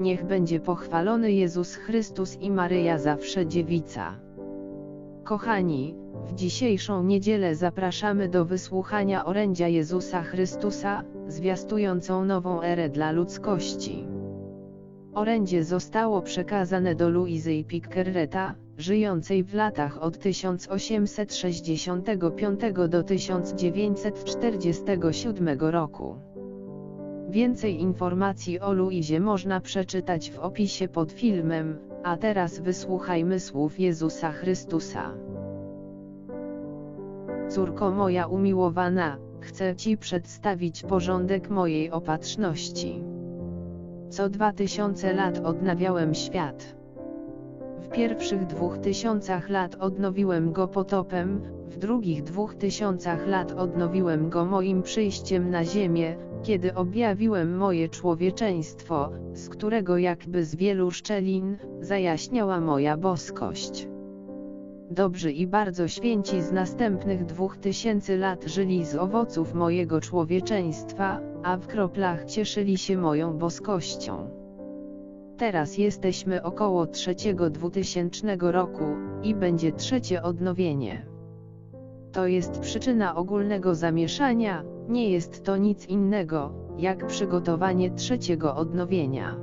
niech będzie pochwalony Jezus Chrystus i Maryja zawsze dziewica. Kochani, w dzisiejszą niedzielę zapraszamy do wysłuchania orędzia Jezusa Chrystusa, zwiastującą nową erę dla ludzkości. Orędzie zostało przekazane do Luizy Pickerreta, żyjącej w latach od 1865 do 1947 roku. Więcej informacji o Luizie można przeczytać w opisie pod filmem, a teraz wysłuchajmy słów Jezusa Chrystusa. Córko moja umiłowana, chcę Ci przedstawić porządek mojej opatrzności. Co dwa tysiące lat odnawiałem świat. W pierwszych dwóch tysiącach lat odnowiłem go potopem, w drugich dwóch tysiącach lat odnowiłem go moim przyjściem na ziemię, kiedy objawiłem moje człowieczeństwo, z którego jakby z wielu szczelin, zajaśniała moja boskość. Dobrzy i bardzo święci z następnych dwóch tysięcy lat żyli z owoców mojego człowieczeństwa, a w kroplach cieszyli się moją boskością. Teraz jesteśmy około trzeciego dwutysięcznego roku, i będzie trzecie odnowienie. To jest przyczyna ogólnego zamieszania, nie jest to nic innego, jak przygotowanie trzeciego odnowienia.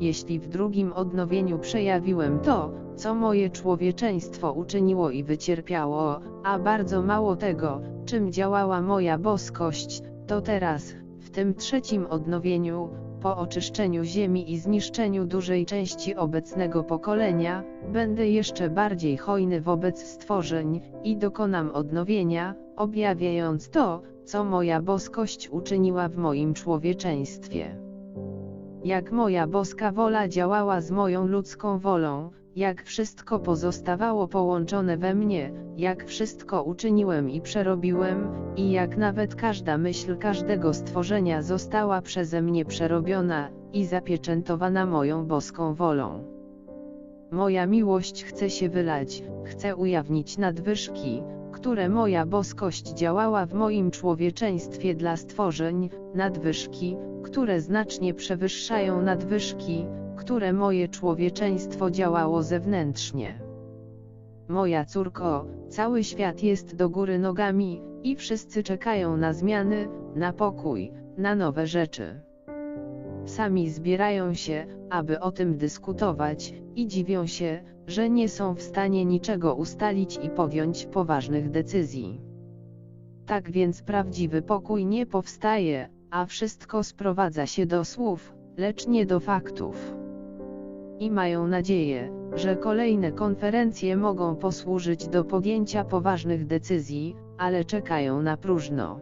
Jeśli w drugim odnowieniu przejawiłem to, co moje człowieczeństwo uczyniło i wycierpiało, a bardzo mało tego, czym działała moja boskość, to teraz, w tym trzecim odnowieniu, po oczyszczeniu ziemi i zniszczeniu dużej części obecnego pokolenia, będę jeszcze bardziej hojny wobec stworzeń, i dokonam odnowienia, objawiając to, co moja boskość uczyniła w moim człowieczeństwie. Jak moja boska wola działała z moją ludzką wolą, jak wszystko pozostawało połączone we mnie, jak wszystko uczyniłem i przerobiłem, i jak nawet każda myśl każdego stworzenia została przeze mnie przerobiona i zapieczętowana moją boską wolą. Moja miłość chce się wylać, chce ujawnić nadwyżki, które moja boskość działała w moim człowieczeństwie dla stworzeń, nadwyżki, które znacznie przewyższają nadwyżki, które moje człowieczeństwo działało zewnętrznie. Moja córko, cały świat jest do góry nogami, i wszyscy czekają na zmiany, na pokój, na nowe rzeczy. Sami zbierają się, aby o tym dyskutować, i dziwią się, że nie są w stanie niczego ustalić i podjąć poważnych decyzji. Tak więc prawdziwy pokój nie powstaje, a wszystko sprowadza się do słów, lecz nie do faktów. I mają nadzieję, że kolejne konferencje mogą posłużyć do podjęcia poważnych decyzji, ale czekają na próżno.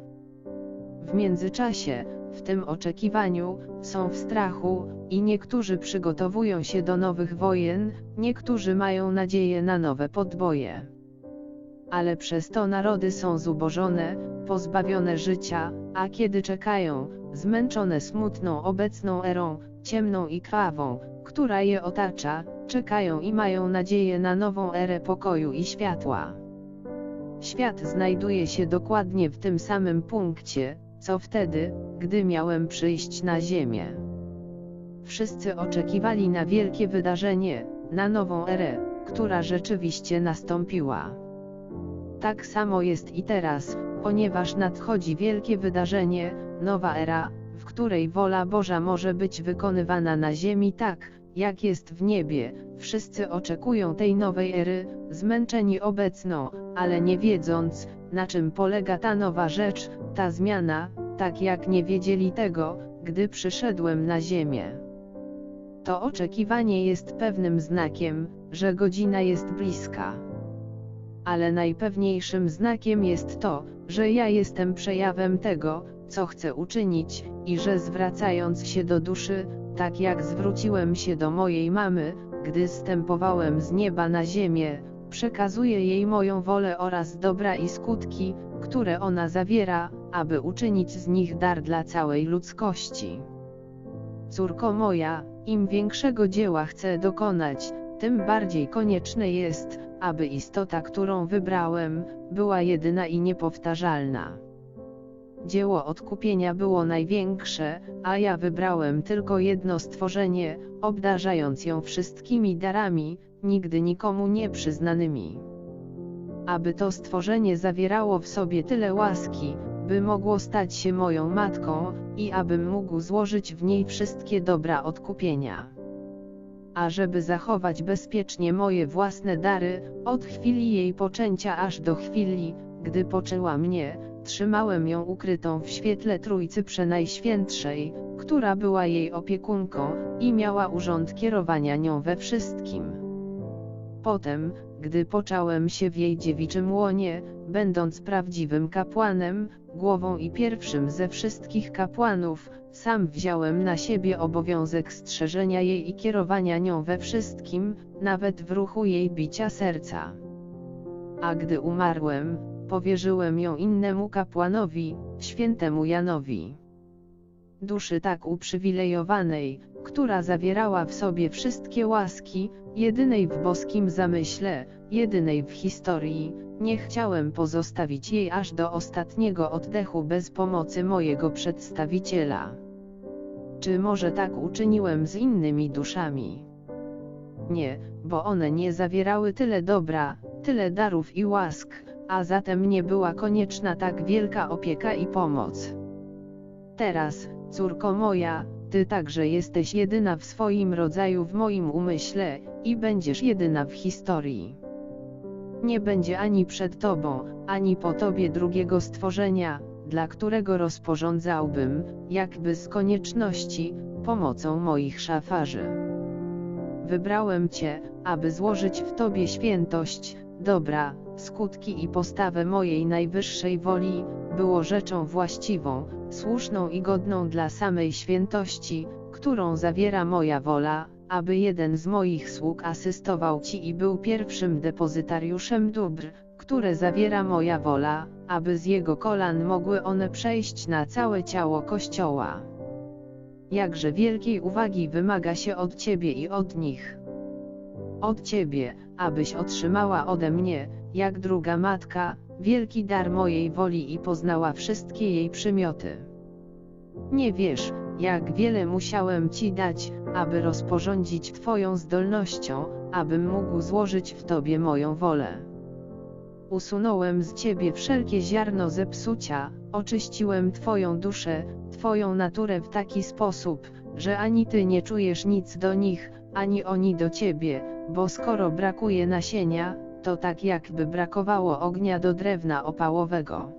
W międzyczasie, w tym oczekiwaniu, są w strachu, i niektórzy przygotowują się do nowych wojen, niektórzy mają nadzieję na nowe podboje. Ale przez to narody są zubożone, pozbawione życia, a kiedy czekają, zmęczone smutną obecną erą, ciemną i krwawą, która je otacza, czekają i mają nadzieję na nową erę pokoju i światła. Świat znajduje się dokładnie w tym samym punkcie, co wtedy, gdy miałem przyjść na Ziemię. Wszyscy oczekiwali na wielkie wydarzenie, na nową erę, która rzeczywiście nastąpiła. Tak samo jest i teraz, ponieważ nadchodzi wielkie wydarzenie, nowa era, której wola Boża może być wykonywana na ziemi tak, jak jest w niebie. Wszyscy oczekują tej nowej ery, zmęczeni obecną, ale nie wiedząc, na czym polega ta nowa rzecz, ta zmiana, tak jak nie wiedzieli tego, gdy przyszedłem na ziemię. To oczekiwanie jest pewnym znakiem, że godzina jest bliska. Ale najpewniejszym znakiem jest to, że ja jestem przejawem tego, co chcę uczynić, i że zwracając się do duszy, tak jak zwróciłem się do mojej mamy, gdy stępowałem z nieba na ziemię, przekazuję jej moją wolę oraz dobra i skutki, które ona zawiera, aby uczynić z nich dar dla całej ludzkości. Córko moja, im większego dzieła chcę dokonać, tym bardziej konieczne jest, aby istota, którą wybrałem, była jedyna i niepowtarzalna. Dzieło odkupienia było największe, a ja wybrałem tylko jedno stworzenie, obdarzając ją wszystkimi darami, nigdy nikomu nieprzyznanymi. Aby to stworzenie zawierało w sobie tyle łaski, by mogło stać się moją matką, i abym mógł złożyć w niej wszystkie dobra odkupienia. A żeby zachować bezpiecznie moje własne dary, od chwili jej poczęcia aż do chwili, gdy poczęła mnie, trzymałem ją ukrytą w świetle Trójcy Przenajświętszej, która była jej opiekunką, i miała urząd kierowania nią we wszystkim. Potem, gdy począłem się w jej dziewiczym łonie, będąc prawdziwym kapłanem, głową i pierwszym ze wszystkich kapłanów, sam wziąłem na siebie obowiązek strzeżenia jej i kierowania nią we wszystkim, nawet w ruchu jej bicia serca. A gdy umarłem, powierzyłem ją innemu kapłanowi, świętemu Janowi. Duszy tak uprzywilejowanej, która zawierała w sobie wszystkie łaski, jedynej w boskim zamyśle, jedynej w historii, nie chciałem pozostawić jej aż do ostatniego oddechu bez pomocy mojego przedstawiciela. Czy może tak uczyniłem z innymi duszami? Nie, bo one nie zawierały tyle dobra, tyle darów i łask, a zatem nie była konieczna tak wielka opieka i pomoc. Teraz, córko moja, ty także jesteś jedyna w swoim rodzaju w moim umyśle, i będziesz jedyna w historii. Nie będzie ani przed tobą, ani po tobie drugiego stworzenia, dla którego rozporządzałbym, jakby z konieczności, pomocą moich szafarzy. Wybrałem cię, aby złożyć w tobie świętość, dobra, skutki i postawę mojej najwyższej woli, było rzeczą właściwą, słuszną i godną dla samej świętości, którą zawiera moja wola, aby jeden z moich sług asystował Ci i był pierwszym depozytariuszem dóbr, które zawiera moja wola, aby z jego kolan mogły one przejść na całe ciało Kościoła. Jakże wielkiej uwagi wymaga się od Ciebie i od nich. Od Ciebie, abyś otrzymała ode mnie, jak druga matka, wielki dar mojej woli i poznała wszystkie jej przymioty. Nie wiesz, jak wiele musiałem Ci dać, aby rozporządzić Twoją zdolnością, abym mógł złożyć w Tobie moją wolę. Usunąłem z Ciebie wszelkie ziarno zepsucia, oczyściłem Twoją duszę, Twoją naturę w taki sposób, że ani Ty nie czujesz nic do nich, ani oni do Ciebie, bo skoro brakuje nasienia, to tak jakby brakowało ognia do drewna opałowego.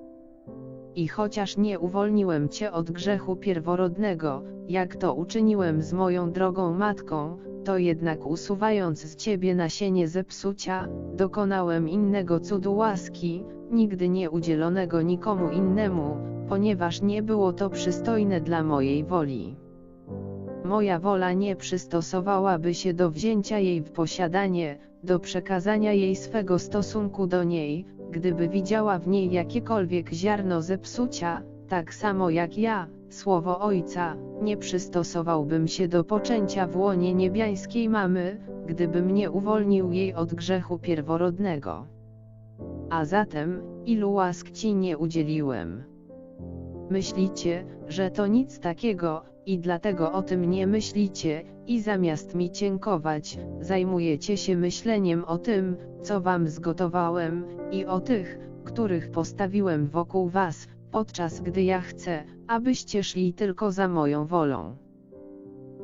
I chociaż nie uwolniłem Cię od grzechu pierworodnego, jak to uczyniłem z moją drogą matką, to jednak usuwając z Ciebie nasienie zepsucia, dokonałem innego cudu łaski, nigdy nie udzielonego nikomu innemu, ponieważ nie było to przystojne dla mojej woli. Moja wola nie przystosowałaby się do wzięcia jej w posiadanie, do przekazania jej swego stosunku do niej, gdyby widziała w niej jakiekolwiek ziarno zepsucia, tak samo jak ja, słowo Ojca, nie przystosowałbym się do poczęcia w łonie niebiańskiej mamy, gdybym nie uwolnił jej od grzechu pierworodnego. A zatem, ilu łask ci nie udzieliłem? Myślicie, że to nic takiego, i dlatego o tym nie myślicie, i zamiast mi cienkować, zajmujecie się myśleniem o tym, co wam zgotowałem, i o tych, których postawiłem wokół was, podczas gdy ja chcę, abyście szli tylko za moją wolą.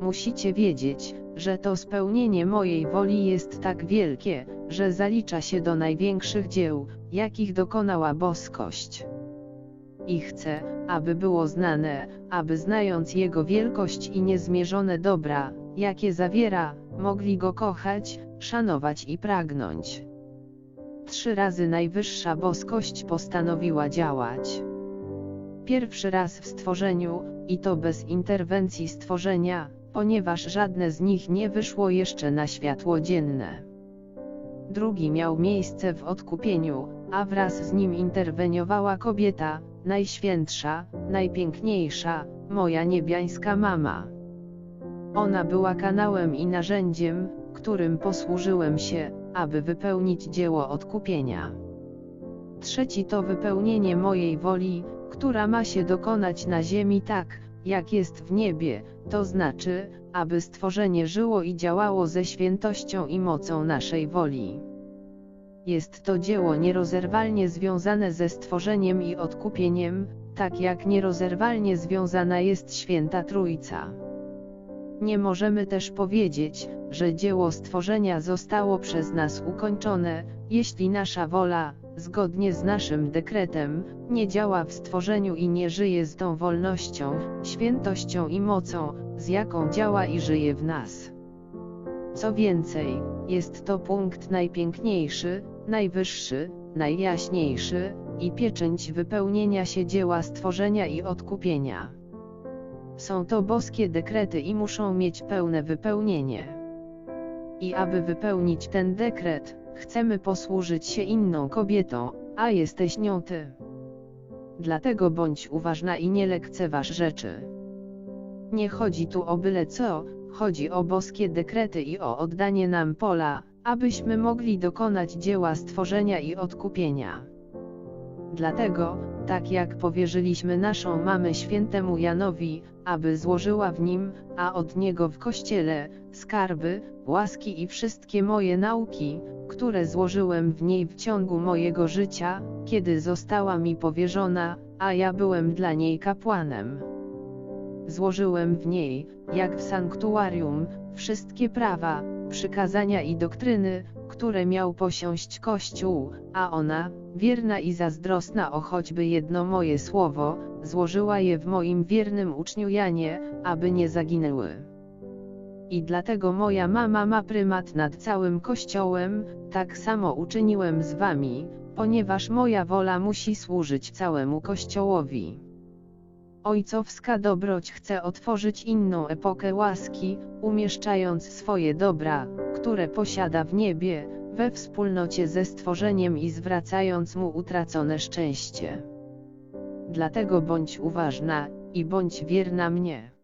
Musicie wiedzieć, że to spełnienie mojej woli jest tak wielkie, że zalicza się do największych dzieł, jakich dokonała boskość. I chcę, aby było znane, aby znając Jego wielkość i niezmierzone dobra, jakie zawiera, mogli Go kochać, szanować i pragnąć. Trzy razy najwyższa boskość postanowiła działać. Pierwszy raz w stworzeniu, i to bez interwencji stworzenia, ponieważ żadne z nich nie wyszło jeszcze na światło dzienne. Drugi miał miejsce w odkupieniu, a wraz z nim interweniowała kobieta, najświętsza, najpiękniejsza, moja niebiańska mama. Ona była kanałem i narzędziem, którym posłużyłem się, aby wypełnić dzieło odkupienia. Trzeci to wypełnienie mojej woli, która ma się dokonać na ziemi tak, jak jest w niebie, to znaczy, aby stworzenie żyło i działało ze świętością i mocą naszej woli. Jest to dzieło nierozerwalnie związane ze stworzeniem i odkupieniem, tak jak nierozerwalnie związana jest święta Trójca. Nie możemy też powiedzieć, że dzieło stworzenia zostało przez nas ukończone, jeśli nasza wola, zgodnie z naszym dekretem, nie działa w stworzeniu i nie żyje z tą wolnością, świętością i mocą, z jaką działa i żyje w nas. Co więcej, jest to punkt najpiękniejszy, najwyższy, najjaśniejszy, i pieczęć wypełnienia się dzieła stworzenia i odkupienia. Są to boskie dekrety i muszą mieć pełne wypełnienie. I aby wypełnić ten dekret, chcemy posłużyć się inną kobietą, a jesteś nią ty. Dlatego bądź uważna i nie lekceważ rzeczy. Nie chodzi tu o byle co, chodzi o boskie dekrety i o oddanie nam pola, abyśmy mogli dokonać dzieła stworzenia i odkupienia. Dlatego, tak jak powierzyliśmy naszą mamę świętemu Janowi, aby złożyła w nim, a od niego w kościele, skarby, łaski i wszystkie moje nauki, które złożyłem w niej w ciągu mojego życia, kiedy została mi powierzona, a ja byłem dla niej kapłanem. Złożyłem w niej, jak w sanktuarium, wszystkie prawa, przykazania i doktryny, które miał posiąść Kościół, a ona, wierna i zazdrosna o choćby jedno moje słowo, złożyła je w moim wiernym uczniu Janie, aby nie zaginęły. I dlatego moja mama ma prymat nad całym Kościołem, tak samo uczyniłem z wami, ponieważ moja wola musi służyć całemu Kościołowi. Ojcowska dobroć chce otworzyć inną epokę łaski, umieszczając swoje dobra, które posiada w niebie, we wspólnocie ze stworzeniem i zwracając mu utracone szczęście. Dlatego bądź uważna, i bądź wierna mnie.